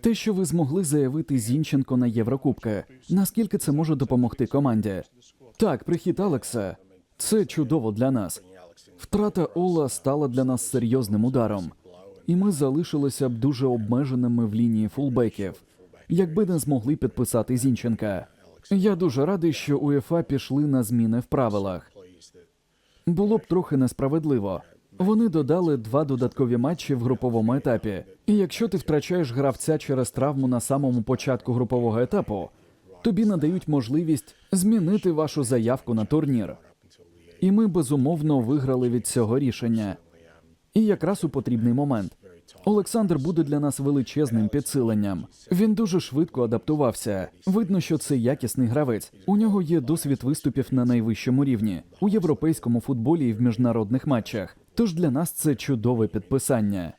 Те, що ви змогли заявити Зінченко на Єврокубки, наскільки це може допомогти команді? Так, прихід Алекса це чудово для нас. Втрата Ола стала для нас серйозним ударом, і ми залишилися б дуже обмеженими в лінії фулбеків, якби не змогли підписати Зінченка. Я дуже радий, що УЄФА пішли на зміни в правилах. Було б трохи несправедливо. Вони додали два додаткові матчі в груповому етапі. І якщо ти втрачаєш гравця через травму на самому початку групового етапу, тобі надають можливість змінити вашу заявку на турнір. І ми безумовно виграли від цього рішення. І якраз у потрібний момент. Олександр буде для нас величезним підсиленням. Він дуже швидко адаптувався. Видно, що це якісний гравець. У нього є досвід виступів на найвищому рівні у європейському футболі і в міжнародних матчах. Тож для нас це чудове підписання.